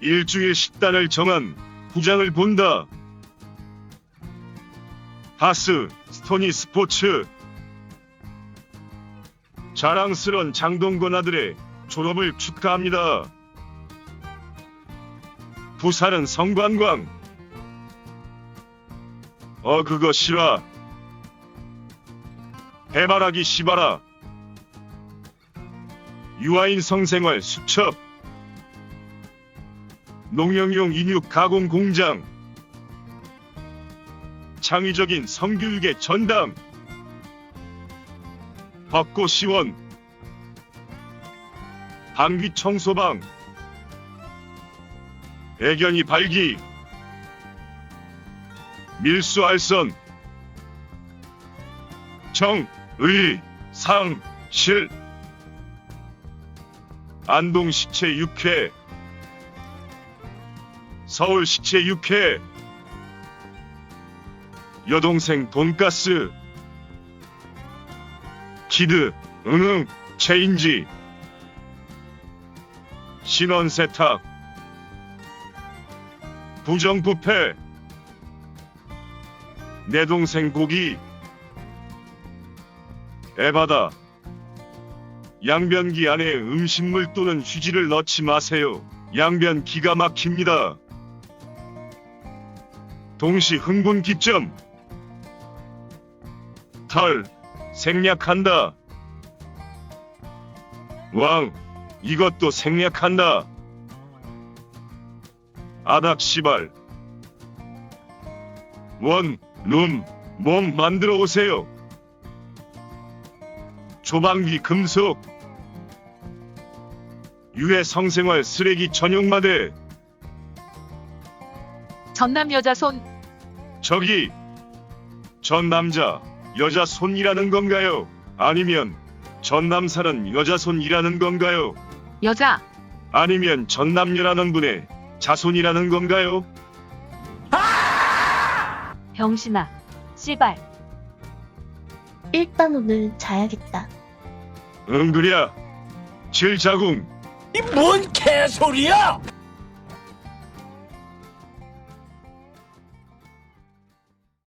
일주일 식단을 정한 부장을 본다. 하스 스토니 스포츠. 자랑스런 장동건 아들의 졸업을 축하합니다. 부산은 성관광. 어 그거 싫어. 해바라기 씨바라 유아인 성생활 수첩 농영용 인육 가공 공장. 창의적인 성교육의 전당 벚꽃 시원. 방귀 청소방. 애견이 발기. 밀수 알선. 정 의 상 실. 안동 시체 육회 서울 시체 육회. 여동생 돈가스. 키드 응응 체인지. 신원 세탁. 부정부패. 내 동생 고기. 에바다. 양변기 안에 음식물 또는 휴지를 넣지 마세요. 양변 기가 막힙니다. 동시 흥분 기점 털 생략한다. 왕 이것도 생략한다. 아닥 시발 원, 룸, 몸 만들어 오세요. 조방기 금속 유해 성생활 쓰레기 전용마대 전남 여자 손 저기 전 남자 여자 손이라는 건가요? 아니면 전 남살은 여자 손이라는 건가요? 여자 아니면 전 남녀라는 분의 자손이라는 건가요? 병신아 씨발 일단 오늘 자야겠다. 응 그랴 질자궁 이 뭔 개소리야!